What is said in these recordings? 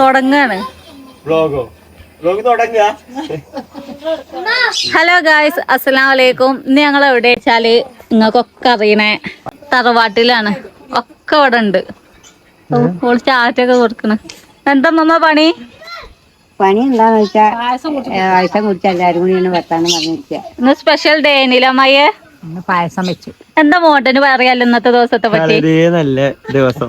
തുടങ്ങാണ്. Hello guys അസ്സലാം വലൈക്കും ഇന്ന് ഞങ്ങൾ എവിടെ വെച്ചാൽ നിങ്ങൾക്കൊക്കെ അറിയണേ തറവാട്ടിലാണ്. ഒക്കെ ഇവിടെ ഉണ്ട്. ചാറ്റൊക്കെ കൊടുക്കണ്. എന്താ മമ്മ പണി? പണി എന്താന്ന് വെച്ചാ പായസം കുടിച്ച എല്ലാരും കൂടി വർത്താനം പറഞ്ഞിരിക്കുക ഇന്ന് സ്പെഷ്യൽ ഡേ നീലമ്മയെ ഇന്ന് പായസം വെച്ചു. എന്താ മോട്ടന് പറയാലോ ഇന്നത്തെ ദിവസത്തെ പറ്റി? നല്ല ദിവസം.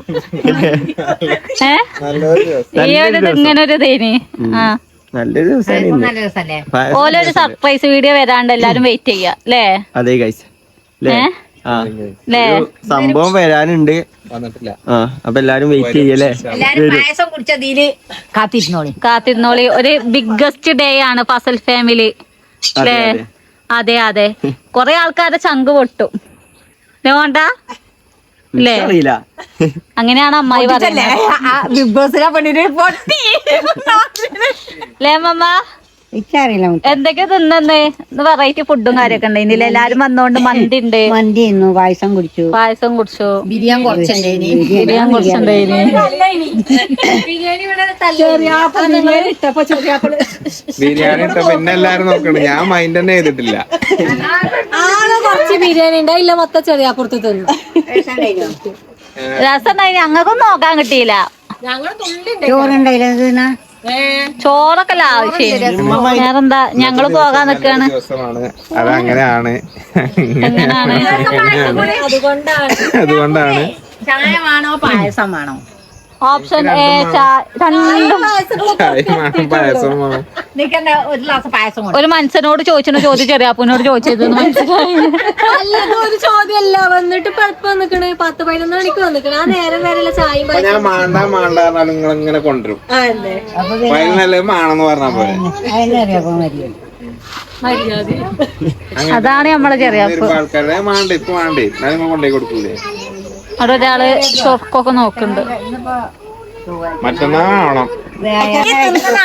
ഏ? നല്ലൊരു ദിവസം. ഈ ഒരു ഇത് ഇങ്ങനെ ഒരു തേനി ആ. നല്ലൊരു ദിവസമാണ് ഓലൊരു സർപ്രൈസ് വീഡിയോ വരാണ്ട് എല്ലാരും വെയിറ്റ് ചെയ്യാ അല്ലേ? അതെ ഗൈസ് ല്ലേ? സംഭവം വരാനുണ്ട്. ആ അപ്പൊ എല്ലാരും വെയിറ്റ് ചെയ്യല്ലേ കാത്തിരുന്നോളി. കാത്തിരുന്നോളി. ഒരു ബിഗ്ഗസ്റ്റ് ഡേ ആണ് ഫസൽ ഫാമിലി അല്ലേ അതെ അതെ. കൊറേ ആൾക്കാരുടെ ചങ്ക് പൊട്ടും. വേണ്ട? അറിയില്ല അങ്ങനെയാണ് അമ്മായി പറയുന്നത്. ബിഗ് ബോസിനെ പണിട്ട് പൊട്ടി. ലേ മമ്മ എനിക്കറിയില്ല എന്തൊക്കെ തിന്നന്ന്? വെറൈറ്റി ഫുഡും കാര്യമൊക്കെ ഉണ്ടായിരുന്നില്ല? എല്ലാരും വന്നോണ്ട് മന്തി ഉണ്ട് മന്തി തിന്നു പായസം കുടിച്ചു. പായസം കുടിച്ചു. ബിരിയാണി കുറച്ചുണ്ടായിനി. ബിരിയാണി കുടിച്ചിട്ടുണ്ടായിന് ബിരിയാണി. പിന്നെ എല്ലാരും നോക്കണം. ഞാൻ മൈൻഡ് തന്നെ ചെയ്തിട്ടില്ല. കുറച്ച് ബിരിയാണി ഉണ്ടായില്ല മൊത്തം ചെറിയാപ്പുറത്ത് പുറത്ത് തിന്നു. രസം ഉണ്ടായിന് ഞങ്ങൾക്കൊന്നും നോക്കാൻ കിട്ടിയില്ല. ഞങ്ങൾ ചോറുണ്ടായില്ല ചോറൊക്കെ ആവശ്യം? വേറെന്താ? ഞങ്ങൾ പോകാൻ നിക്കാണ്. അതങ്ങനെയാണ്. അത് അങ്ങനെയാണ് അതുകൊണ്ടാണ്. അതുകൊണ്ടാണ്. ചായ വേണോ പായസം വേണോ? ഓപ്ഷൻ എ രണ്ടും ഒരു മനുഷ്യനോട് ചോദിച്ചോ ചോദ്യം ചെറിയാപ്പൂനോട് ചോദിച്ചത് മനസ്സിലായി ഒരു ചോദ്യമല്ല വന്നിട്ട് പത്ത് പതിനൊന്ന് മണിക്ക് വന്നിക്കണ്. ആ നേരം വരെയുള്ള ചായയും ഞാൻ മാണ്ടാ മാണ്ട നിങ്ങൾ ഇങ്ങനെ കൊണ്ടുവരും. മാണെന്ന് പറഞ്ഞാ പോലെ അതാണ് നമ്മളെ ചെറിയ ആൾക്കാരെ മാണ്ട ഇപ്പൊ മാണ്ടേ. കൊണ്ടേ കൊടുക്കൂലേ? അവിടെ ഒരാൾ ഷോക്കൊക്കെ നോക്കുന്നുണ്ട്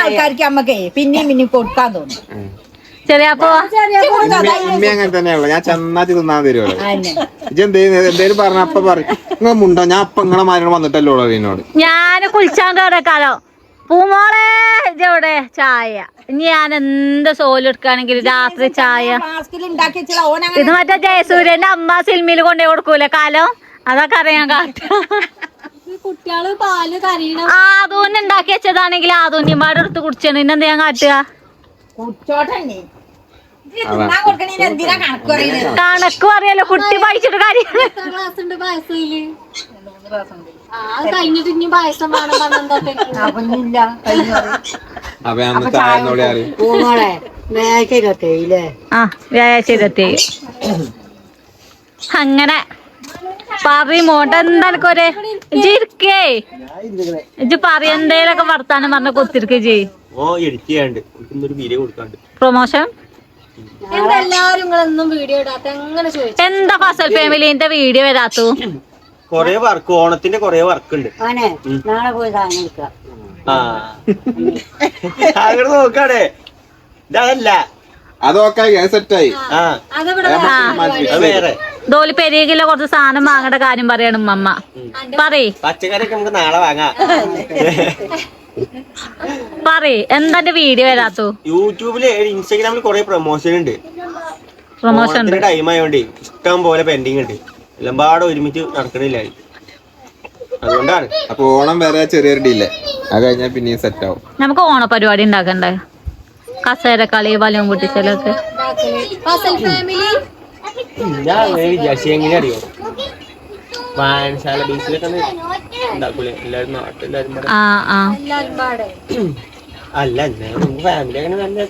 ആൾക്കാർക്ക് നമ്മക്കേ പിന്നെയും പിന്നെയും കൊടുക്കാൻ തോന്നും. ചെറിയാപ്പോ ഇമ്മ ഇമ്മ അങ്ങനെ തന്നെയാണല്ലോ. ഞാൻ ചെന്നാച്ച് തിന്നാൻ തരുമല്ലോ ഇജ്ജ് എന്തേലും എന്തേലും പറഞ്ഞ അപ്പൊ പറയും. നിങ്ങൾ മുണ്ടോ? ഞാൻ അപ്പൊ നിങ്ങളെ മാരോട് വന്നിട്ടല്ലോ എന്നോട് ഞാൻ കുളിച്ചാൻ കിടക്കാലോ പൂമോളെ ഇതെവിടെ ചായ. ഇനി ഞാൻ എന്ത് സോൽ എടുക്കാണെങ്കിൽ രാത്രി ചായ. ഇത് മറ്റേ ജയസൂര്യന്റെ അമ്മ സിനിമയിൽ കൊണ്ടുപോയി കൊടുക്കൂലേ കാലം? അതൊക്കെ അറിയാൻ കാട്ട കുട്ടികൾ പാൽ കരീണം ആദൂന് ഉണ്ടാക്കി വെച്ചതാണെങ്കിൽ ആദൂന്യമാടെ എടുത്ത് കുടിച്ചാണ്. ഇന്നെന്ത് ഞാൻ കാട്ടുക? കുടിച്ചോട്ടെ കണക്ക് അറിയാലോ കുട്ടി പഠിച്ചിട്ട് കാര്യം അത് വ്യാഴാഴ്ച ഇരുപത്തി അങ്ങനെ പറയുമോട്ട് എന്താനക്കൊരു ഇരിക്കേ. ഇജ്ജ് പറയ എന്തേലൊക്കെ വർത്താനം പറഞ്ഞ കൊത്തിരിക്കേ ചെയ് പ്രൊമോഷൻ എന്താ ഫസൽ ഫാമിലിന്റെ വീഡിയോ വരാത്തു കൊറേ വർക്ക് ഓണത്തിന്റെ കൊറേ വർക്ക് ഉണ്ട്. നാളെ പോയി സാധനം എടുക്കുക ആ. അങ്ങോട്ട് നോക്കാടേ. ഇതല്ല. അതൊക്കെ സെറ്റായി വേറെ. ദോലി പെരിയകില്ല കുറച്ച് സാധനം വാങ്ങേണ്ട കാര്യം പറയാണ് ഉമ്മ പറയ്. പച്ചക്കറിയൊക്കെ നമുക്ക് നാളെ വാങ്ങാം. പറയ്. എന്താ വീഡിയോ വരാത്തു? യൂട്യൂബിൽ ഇൻസ്റ്റാഗ്രാമിൽ കൊറേ പ്രൊമോഷൻ ഉണ്ട്. പ്രൊമോഷൻ ഉണ്ട്. ടൈം ആയതുകൊണ്ട് ഇഷ്ടം പോലെ പെൻഡിങ് ഉണ്ട്. എല്ലാം പാടെ ഒരുമിച്ച് നടക്കണില്ല. അതുകൊണ്ടാണ്. അപ്പൊ ഓണം വരെ ചെറിയൊരു ഡിലേ അത് കഴിഞ്ഞാൽ പിന്നെയും സെറ്റ് ആവും. നമുക്ക് ഓണ പരിപാടി ഉണ്ടാക്കണ്ടേ? കസേരക്കളി വലവും പൊട്ടിച്ചലൊക്കെ. ഫസൽ ഫാമിലി ഞാൻ വിചാരിച്ചു എങ്ങനെ അറിയോ? വായനശാല ബീച്ചിലൊക്കെ ഒന്ന് ഉണ്ടാക്കൂലേ? എല്ലാരും നാട്ടിലെല്ലാരും അല്ല നമുക്ക് ഫാമിലി അങ്ങനെ നല്ല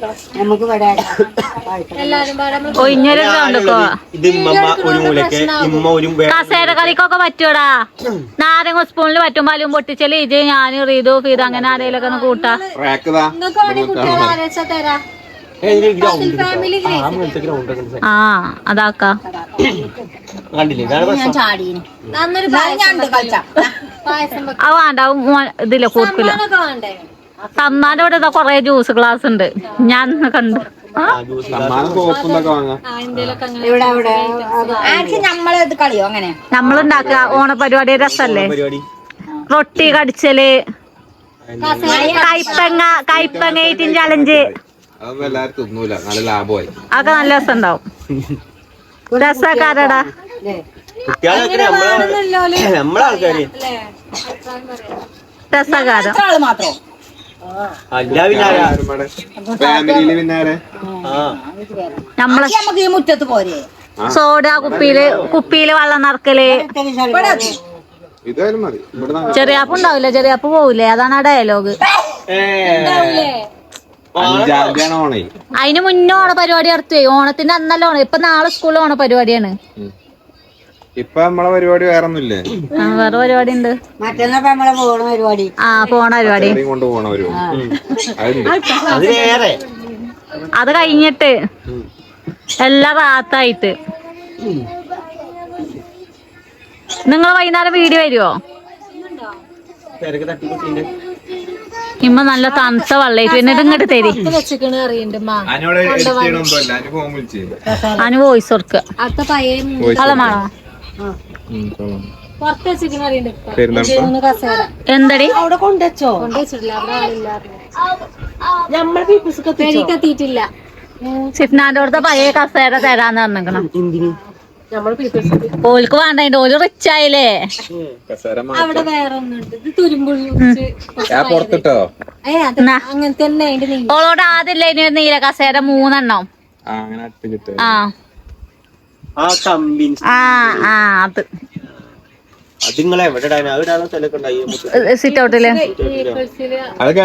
ഇത് ഒരു മൂലക്ക് ഇമ്മ ഒരു കസേര കളിക്കൊക്കെ പറ്റൂടാ? നാരങ്ങ സ്പൂണിൽ പറ്റും. പാലും പൊട്ടിച്ചൽ ഇത് ഞാൻ റീതു ഫീത് അങ്ങനെ ആരെങ്കിലും ഒക്കെ കൂട്ടാ. ആ, വേണ്ട. ഇതില്ല കൂർക്കില്ല തന്നാലും ഇവിടെ കൊറേ ജ്യൂസ് ഗ്ലാസ് ഉണ്ട്. ഞാൻ കണ്ട് കണ്ടു. ആ ആ, ജ്യൂസ് സമ്മാനം സോപ്പും ഇതൊക്കെ വാങ്ങാം. ആ എന്തേലൊക്കെ അങ്ങനെ ഇവിടെ ഇവിടെ ആർക്ക് നമ്മളെ ഇത് കളിയോ അങ്ങനെ? നമ്മളുണ്ടാക്കുക ഓണപരിപാടി രസല്ലേ? റൊട്ടി കടിച്ചൽ കൈപ്പങ്ങ കൈപ്പങ്ങ ഏറ്റിൻ ചലഞ്ച് അതൊന്നും തിന്നൂല. നല്ല ലാഭമായി. അതൊക്കെ നല്ല രസം ഉണ്ടാവും രസക്കാരടാ. കുട്ടികളൊക്കെ നമ്മളെ നമ്മളെ ആൾക്കാര്. രസകാരം നമ്മളെ നമുക്ക് ഈ മുറ്റത്ത് പോരെ. സോഡ കുപ്പിയിൽ കുപ്പിയിൽ വെള്ളം നിറക്കൽ. ചെറിയാപ്പുണ്ടാവില്ല? ഉണ്ടാവില്ല ചെറിയാപ്പ് പോവില്ലേ? അതാണ് ആ ഡയലോഗ് അതിന് മുന്നേ ഓണ പരിപാടി നടത്തുവേ. ഓണത്തിന്റെ അന്നല്ല ഓണം. ഇപ്പൊ നാളെ സ്കൂളിൽ ഓണ പരിപാടിയാണ്. ഇപ്പൊ നമ്മളെ പരിപാടി വേറെ ഒന്നുമില്ലേ ആ, വേറെ പരിപാടി ഉണ്ട്. പരിപാടി. ആ പോണ പരിപാടി. കൊണ്ട് പോണ പരിപാടി. അത് വേറെ. അത് കഴിഞ്ഞിട്ട് എല്ലാ ഭാഗത്തായിട്ട്. നിങ്ങൾ വൈകുന്നേരം വീഡിയോ വരുമോ ഇമ്മ നല്ല തണുത്ത വെള്ളയിട്ട് എന്നിട്ട് ഇങ്ങോട്ട് തരി. അനു വോയിസ് കൊടുക്കുക എന്തടി? അവിടെ കൊണ്ടുവച്ചോ? ആളില്ലായിരുന്നു പെരീക്ക് എത്തിയിട്ടില്ല. സിഫ്നാന്റെ അടുത്ത പഴയ കസേര തരാന്ന് പറഞ്ഞിരിക്കണം നമ്മൾ ഓൽക്ക് വേണ്ട ഓൽ റിച്ച് ആയില്ലേ? അവിടെ വേറെ ഒന്നുണ്ട് ഇത്? അങ്ങനെ തന്നെ ഓളോട് ആദ്യല്ലേ ഇനി നീല കസേര മൂന്നെണ്ണം? ആ ആ. ആ ആ ആ അത്. സിറ്റ് ഔട്ടിൽ അതൊക്കെ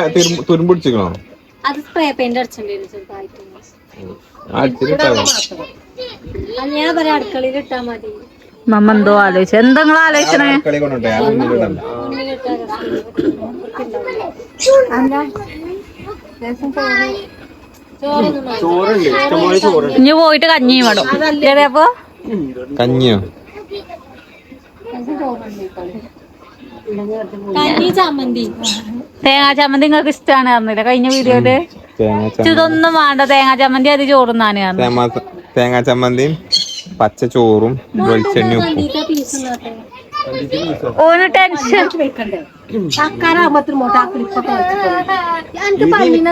അത് സ്പ്രേ പെയിന്റ് അടിച്ചിട്ടുണ്ടായിരുന്നു ഞാൻ പറയാം അടുക്കളയിൽ ഇട്ടാ മതി. മമ്മ എന്തോ ആലോചിച്ചു എന്താ? നിങ്ങൾ ആലോചിക്കണേ ഇനി പോയിട്ട് കഞ്ഞി വേണം. അപ്പോ കഞ്ഞിയോ? കഞ്ഞി ചമ്മന്തി. തേങ്ങാ ചമ്മന്തി നിങ്ങൾക്ക് ഇഷ്ടമാണ് പറഞ്ഞില്ല? കഴിഞ്ഞ വീഡിയോയിൽ? ഇതൊന്നും വേണ്ട. തേങ്ങാ ചമ്മന്തി അത് ചോറുന്നാണ് പറഞ്ഞു. തേങ്ങ ചമ്മന്തിയും പച്ച ചോറും വെളിച്ചെണ്ണയും ഉപ്പും. ഓന് ടെൻഷൻ.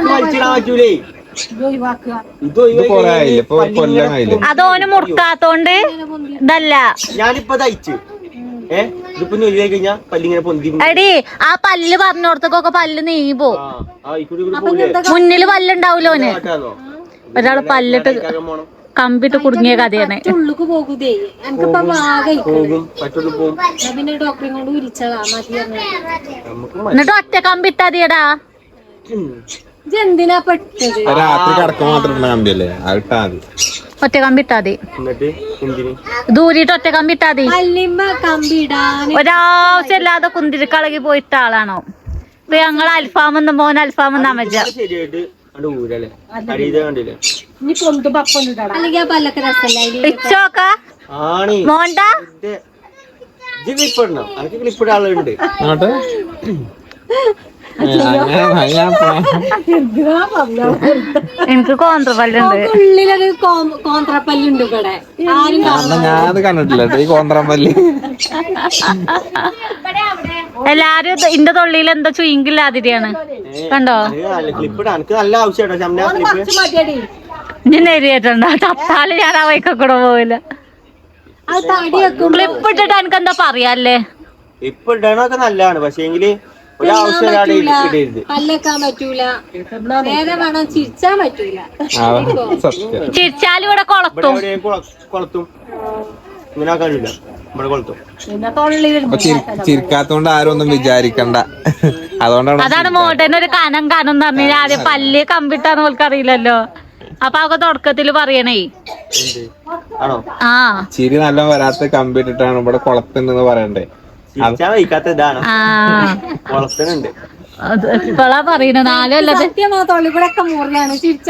വലിച്ചിടാൻ പറ്റൂലേ? ഇത് ഇത് കൊറേ ആയില്ലേ? ഇപ്പൊ കൊല്ലാനായില്ലേ അത് ഓന് മുറുക്കാത്തോണ്ട് ഇതല്ല. ഞാനിപ്പോ തയ്ച്ചു എടി ആ പല്ല് പറഞ്ഞോടത്തൊക്കെ പല്ല് നീങ്ങി പോലെ മുന്നിൽ പല്ലുണ്ടാവൂലോന് ഒരാൾ പല്ലിട്ട് കമ്പിട്ട് കുടുങ്ങിയ കഥയാണ്. ഉള്ളുക്ക് പോകുതേ. എനിക്കിപ്പൊ പിന്നെ ഡോക്ടറെ കൊണ്ട് മതി എന്നിട്ട് ഒറ്റ കമ്പിട്ട അതിയടാ എന്തിനാ പെട്ടത്? രാത്രി മാത്രം കമ്പിയല്ലേ? ഒറ്റ കമ്പിട്ടാതി. ദൂരിട്ട് ഒറ്റ കമ്പിട്ടാതി. ഒരാവശ്യം ഇല്ലാതെ ഇടാൻ ഒരാവശ്യമില്ലാതെ കുന്തിരിക്കളകി പോയിട്ട ആളാണോ? ഇപ്പൊ ഞങ്ങൾ അൽഫാമെന്ന് മോൻ അൽഫാമെന്നാ മജ്ജ ശരിയായിട്ട് അല്ലെങ്കിൽ ആ പല്ലൊക്കെ രസമല്ല? ആണി. മോണ്ട. ആളുണ്ട്. എനിക്ക് ഉള്ളിലൊരു കോന്ത്രപ്പല്ലുണ്ട് ഇവിടെ. ഞാനത് കണ്ടിട്ടില്ല ഈ കോന്ത്രമ്പല്ലി എല്ലാരും ഇന്റെ തൊള്ളിയിൽ എന്തോ ചുയിങ്കില്ലാതിരിയാണ്. കണ്ടോ? അനക്ക് നല്ല ക്ലിപ്പ് ഇടാൻ അനക്ക് നല്ല ആവശ്യമായിട്ടോ. നെരിയേറ്റുണ്ടോ. ചത്താൽ ഞാൻ ആ വൈക്കൊക്കെ കൂടെ പോവില്ല. ക്ലിപ്പ് ഇട്ടിട്ട് എനിക്ക് എന്താ പറയാല്ലേ? ഇപ്പൊ ഇടണൊക്കെ നല്ലതാണ്. പക്ഷേ എങ്കിൽ ചിരിച്ചാലും ഇവിടെ കൊളത്തും. കൊളത്തും. ഇങ്ങനെ ഇവിടെ കൊളത്തും. ചിരിക്കാത്തോണ്ട് ആരും ഒന്നും വിചാരിക്കണ്ട അതുകൊണ്ടാണ് അതാണ് മോട്ടേനൊരു കനം കനം തന്നെ ആദ്യം പല്ല് കമ്പിട്ടാന്ന് അറിയില്ലല്ലോ അപ്പൊ അവ തുടക്കത്തിൽ പറയണേ. ആണോ? ആ. ചിരി നല്ല വരാത്ത കമ്പി ഇട്ടിട്ടാണ് ഇവിടെ കുളത്തുണ്ടെന്ന് പറയണ്ടേ. കുളത്തിനുണ്ട്. അത് ഇപ്പളാ പറയണ. നാലല്ലത് മുറിയാണ് വെച്ച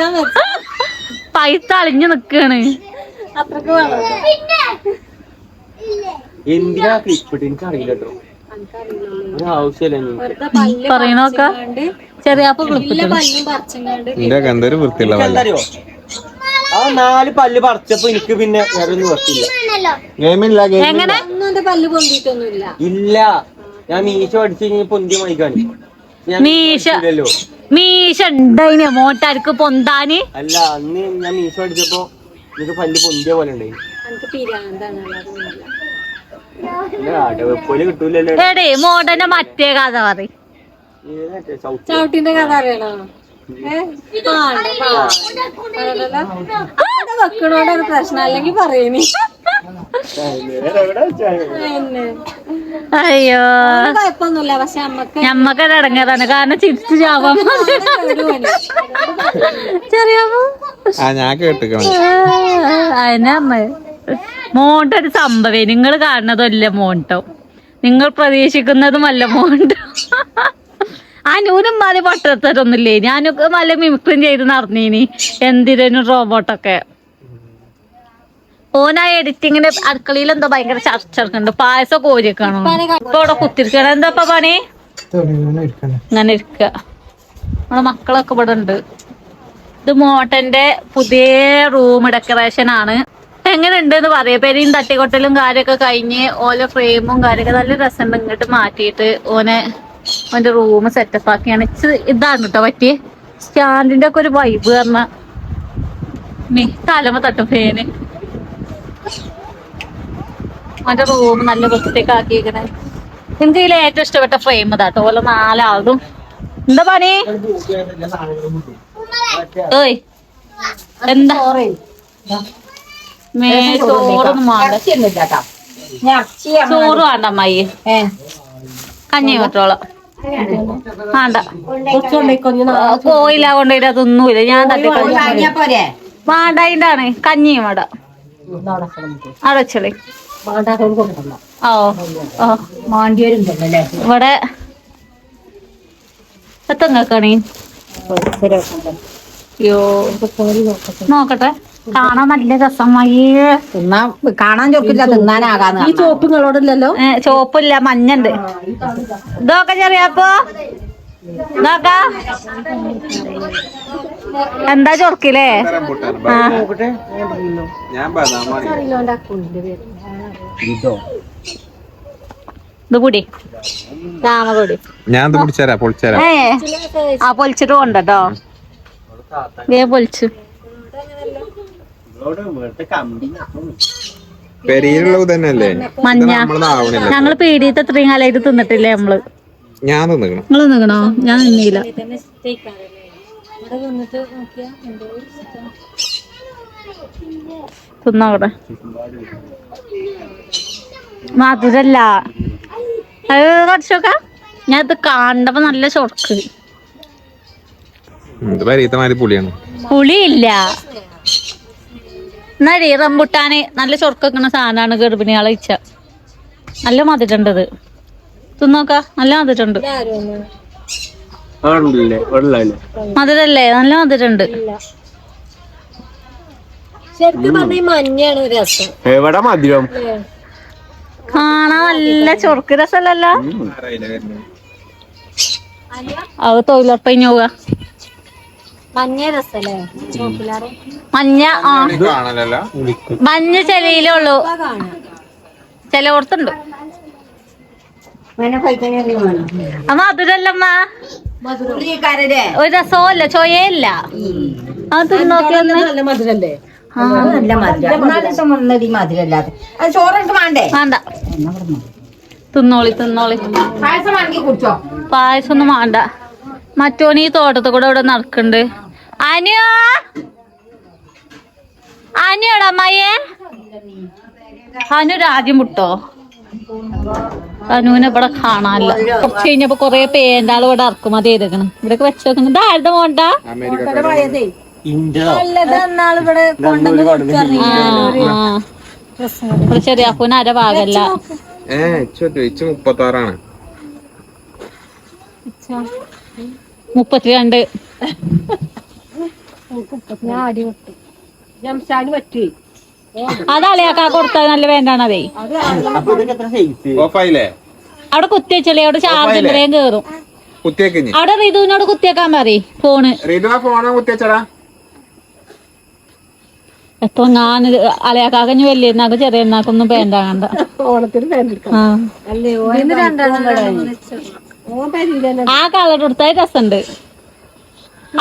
പൈസ അളിഞ്ഞു നിക്കാണ്. എന്തിനാ ക്ലിപ്പ് ഇട്ട്? എനിക്ക് അറിയില്ല കേട്ടോ ഒരു ആവശ്യമില്ല ഇല്ല എന്റെ ഒക്കെ വൃത്തിയുള്ള പല്ല. ആ നാല് പല്ല് പറിച്ചപ്പോ എനിക്ക് പിന്നെ വേറെ ഗെയിമില്ല ഗെയിം എങ്ങനെ? പല്ല് പൊന്തിട്ടൊന്നുമില്ല ഇല്ല. ഞാൻ മീശ അടിച്ച് പൊന്തി മൈക്കാണ് ഞാൻ മീശ. മീശ ഉണ്ടായിന് മോട്ടാർക്ക് പൊന്താന്? അല്ല അന്ന് ഞാൻ മീശ അടിച്ചപ്പോ എനിക്ക് പല്ല് പൊന്തിയ പോലെ ഉണ്ടായി. എടേ മോടന്റെ മറ്റേ കഥ പറ ഇത് മറ്റേ സൗത്ത് ചവിട്ടിന്റെ കഥ അറിയണോ വെക്കണോട്? അവിടെ ഒരു പ്രശ്നം അല്ലെങ്കിൽ പറയുന്നു അയ്യോ. കുഴപ്പമൊന്നുമില്ല പക്ഷെ അമ്മയ്ക്ക് ഞമ്മക്കൊരു അടങ്ങാതാണ്. കാരണം ചിരിച്ചു ചാവാൻ കേടുപണി. ചെറിയ ആ ഞാൻ കേട്ടിക്കണം. അതിനാണ് മോണ്ട ഒരു സംഭവേ. നിങ്ങൾ കാണുന്നതല്ല മോണ്ടോ. നിങ്ങൾ പ്രതീക്ഷിക്കുന്നതുമല്ല മോണ്ടോ. അനുവിനും മതി പട്ടത്തരൊന്നുമില്ലേ ഞാനൊക്കെ നല്ല മിമിക്രും ചെയ്ത് നടന്നീനി. എന്തിനു റോബോട്ടൊക്കെ ഓനാ എഡിറ്റിങ്ങിന്റെ അടുക്കളയിൽ എന്തോ ഭയങ്കര ചർച്ച പായസം കോരിയൊക്കെയാണോ ഇപ്പൊ അവിടെ കുത്തിരിക്കണം. എന്താ പണി? അങ്ങനെ ഇരിക്ക. നമ്മളെ മക്കളൊക്കെ ഇവിടെ ഉണ്ട്. ഇത് മോട്ടന്റെ പുതിയ റൂം ഡെക്കറേഷൻ ആണ്. എങ്ങനെ ഉണ്ട് എന്ന് പറയാ. പെരിയും തട്ടിക്കൊട്ടലും കാര്യമൊക്കെ കഴിഞ്ഞ് ഓരോ ഫ്രെയിമും കാര്യമൊക്കെ നല്ല രസമുണ്ട്. ഇങ്ങോട്ട് മാറ്റിയിട്ട് ഓനെ ഓന്റെ റൂം സെറ്റപ്പ് ആക്കിയാണ്. ഇതാണ് കേട്ടോ പറ്റിയേ. സ്റ്റാൻഡിന്റെ ഒക്കെ ഒരു വൈബ് പറഞ്ഞ. മീ തലമ തട്ടും ഫേന് അവന്റെ റൂം നല്ല വൃത്തിയൊക്കെ ആക്കിയിരിക്കണേ എനിക്ക് ഇതിൽ ഏറ്റവും ഇഷ്ടപ്പെട്ട ഫ്രെയിം ഇതാട്ടോ ഓല നാലാളും. എന്താ പണി? ഏയ്. എന്താ? മേ ചോറൊന്നും വേണ്ട. ചോറ് വേണ്ട അമ്മായി. കഞ്ഞി പറ്റോളാം വേണ്ട കോയില കൊണ്ടുപോയിട്ട് അതൊന്നുമില്ല ഞാൻ തട്ടി പോരെ? വേണ്ട ആണ് കഞ്ഞിയും വേണ്ട അടച്ചളി ഓ ഓ. ഇവിടെ എത്തങ്ങക്കണി അയ്യോ നോക്കട്ടെ. കാണാൻ നല്ല രസമായി. തിന്നാൻ കാണാൻ ചോക്കില്ല തിന്നാനാകാന്ന് ഈ ചോപ്പ് നിങ്ങളോടില്ലല്ലോ? ചോപ്പില്ല മഞ്ഞണ്ട്. ഇതൊക്കെ ചെറിയപ്പോ എന്താ ചൊറക്കില്ലേ ഞാൻ ഇത്? കൂടി. പിടിച്ചരാ പൊളിച്ചരാ. ഏ ആ പൊളിച്ചിട്ട് കൊണ്ടോ വേ പൊളിച്ചു. പെരിയിലുള്ളത് തന്നെയല്ലേ? മഞ്ഞ. ഞങ്ങൾ പീടിയത്തെ ഇത്രയും കാലമായിട്ട് തിന്നിട്ടില്ലേ നമ്മൾ? ഞാൻ തിന്നിക്കണം? നിക്കണോ ഞാൻ നിന്നില്ല ഇഷ്ടം. തിന്നോടെ മധുരല്ല കുറച്ചൊക്കെ ഞാൻ ഇത് കാണുമ്പോ നല്ല ചൊർക്ക് പുളിയില്ല. എന്നാടി റംബുട്ടാന് നല്ല ചൊറുക്കുന്ന സാധനമാണ് ഗർഭിണിയാളെ ഇച്ച. നല്ല മതിട്ടുണ്ടത് തിന്നോക്ക നല്ല മതിട്ടുണ്ട് മധുരല്ലേ നല്ല മധുരണ്ട് എവിടെ മധുരം? കാണാൻ നല്ല ചൊറുക്ക് രസല്ലോ അത് തൊഴിലുറപ്പ് കഴിഞ്ഞ് പോവുക മഞ്ഞ രസല്ലേ? ചോപ്പിലാറ് മഞ്ഞ ആ. കാണലല്ല. മഞ്ഞ ചെലയിലേ ഉള്ളൂ. ചിലവർത്തുണ്ട് അമ്മ മധുരല്ലമ്മ ഒരു രസമല്ല ചോയല്ല അത് വേണ്ടേ? തിന്നോളി തിന്നോളി. പായസം ഒന്നും വേണ്ട. മറ്റോന് ഈ തോട്ടത്തിൽ കൂടെ ഇവിടെ നടക്കുന്നുണ്ട് അനിയോ? അനിയോടാ അമ്മയെ അനു രാജ്യം വിട്ടോ? അനുവിനെ ഇവിടെ കാണാനില്ല. കുറച്ച് കഴിഞ്ഞപ്പോ കൊറേ പേന്റാൾ ഇവിടെ ഇറക്കുമതി ചെയ്തേക്കണം. ഇവിടൊക്കെ വെച്ചേക്കണം വെക്കണം മോണ്ട? അമേരിക്ക ഇന്ത്യതോ നല്ലത് ഇവിടെ കൊണ്ടുവന്ന് ആ ആ. ഇവിടെ ചെറിയ അപ്പൂന് ഭാഗല്ല മുപ്പത്തി ആറാണ് മുപ്പത്തിരണ്ട്. ഞാൻ അടി വിട്ടു ജംഷാന് പറ്റി. അത് അളിയാക്കാ കൊടുത്താൽ നല്ല വേണ്ടാണതേ ഓഫായില്ലേ? അവിടെ കുത്തിയച്ചല്ലേ അവിടെ ചാർജ് ഇത്രയും കേറും. അവിടെ റിതുവിനോട് കുത്തിയേക്കാൻ പറ ഫോണ് എത്ര ഞാൻ അലയാക്കാക്കഞ്ഞ് വലിയ എന്നാക്കും ചെറിയ എന്നാക്കൊന്നും പേണ്ടാകണ്ട ഓണത്തിന് ആ കളർ എടുത്താൽ രസമുണ്ട്.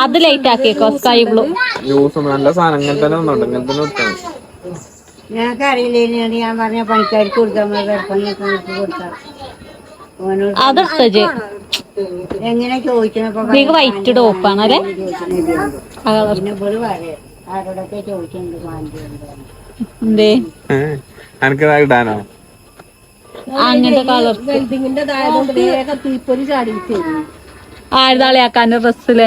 അത് ലൈറ്റ് ആക്കിയേക്കോ സ്കൈ ബ്ലൂ ജ്യൂസ് നല്ല സാധനം. ഇങ്ങനെ തന്നെ ഒന്നുണ്ട് ഇങ്ങനെ തന്നെ കൊടുത്താൽ ഞങ്ങൾക്ക് അറിയില്ല ഞാൻ പറഞ്ഞ പണിക്കാർക്ക് എങ്ങനെ വൈറ്റ് ആരോടൊക്കെ ചോദിക്കുന്നുണ്ട് എന്തേ? എനിക്ക് ഇടാനോ? അങ്ങനത്തെ കളർ ആഴ്താളിയാക്കാന്റെ ഡ്രസ്സിൽ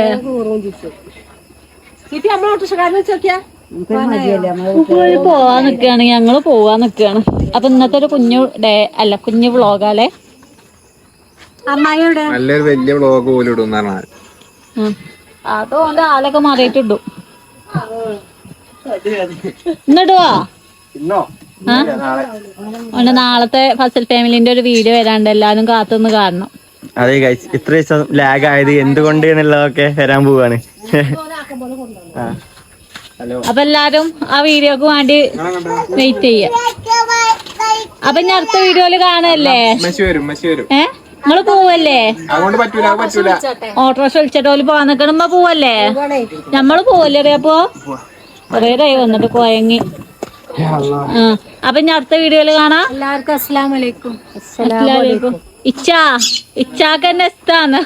പോവാൻ നിക്കാണ്. ഞങ്ങൾ പോവാൻ നിക്കാണ്. അപ്പൊ ഇന്നത്തെ ഒരു കുഞ്ഞു ഡേ അല്ല കുഞ്ഞു വ്ളോഗാലേ നല്ലൊരു വലിയ വ്ളോഗ് പോലും ഇടും പറഞ്ഞാൽ അതുകൊണ്ട് ആളൊക്കെ മാറിയിട്ടിടും എന്നിടുവാ ഇന്നോ? അതുകൊണ്ട് നാളത്തെ ഫസൽ ഫാമിലിന്റെ ഒരു വീഡിയോ വരാണ്ട് എല്ലാരും കാത്തുനിന്ന് കാണണം. അതെ ഗൈസ് ഇത്ര ദിവസം ലാഗ് ആയത് എന്തുകൊണ്ട് എന്നുള്ളതൊക്കെ വരാൻ പോവാണ്. ഹലോ അപ്പൊ എല്ലാരും ആ വീഡിയോക്ക് വേണ്ടി വെയിറ്റ് ചെയ്യ. അപ്പൊ ഇനി അടുത്ത വീഡിയോയിൽ കാണല്ലേ? ഏഹ് നിങ്ങൾ പോവല്ലേ? ഓട്ടോറിക്ഷ വിളിച്ചിട്ട് ഓൽ പോവാൻ നിക്കണമ്പോ പോവല്ലേ? നമ്മൾ പോവല്ലേ അറിയപ്പോ കൊറേ ആയി വന്നിട്ട് കോയങ്ങി. അപ്പൊ ഇനി അടുത്ത വീഡിയോയിൽ കാണാം. എല്ലാവർക്കും അസ്സലാം വലൈക്കും അസ്സലാമലൈക്കും ഇച്ച ഇച്ചാക്ക് തന്നെ ഇഷ്ടാണ്.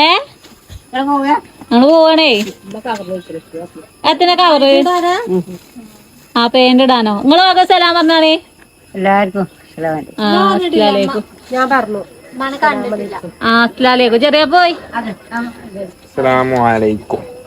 ഏ? ഞങ്ങൾ പോവാണേ. എത്ര കവറ് ആ പേന്റ് ഇടാനോ നിങ്ങൾ വക സലാം പറഞ്ഞാണേ. എല്ലാവർക്കും ഞാൻ പറഞ്ഞു. ആ അസ്സലാമലൈക്കും ചെറിയ പോയി. അസ്സലാമു അലൈക്കും.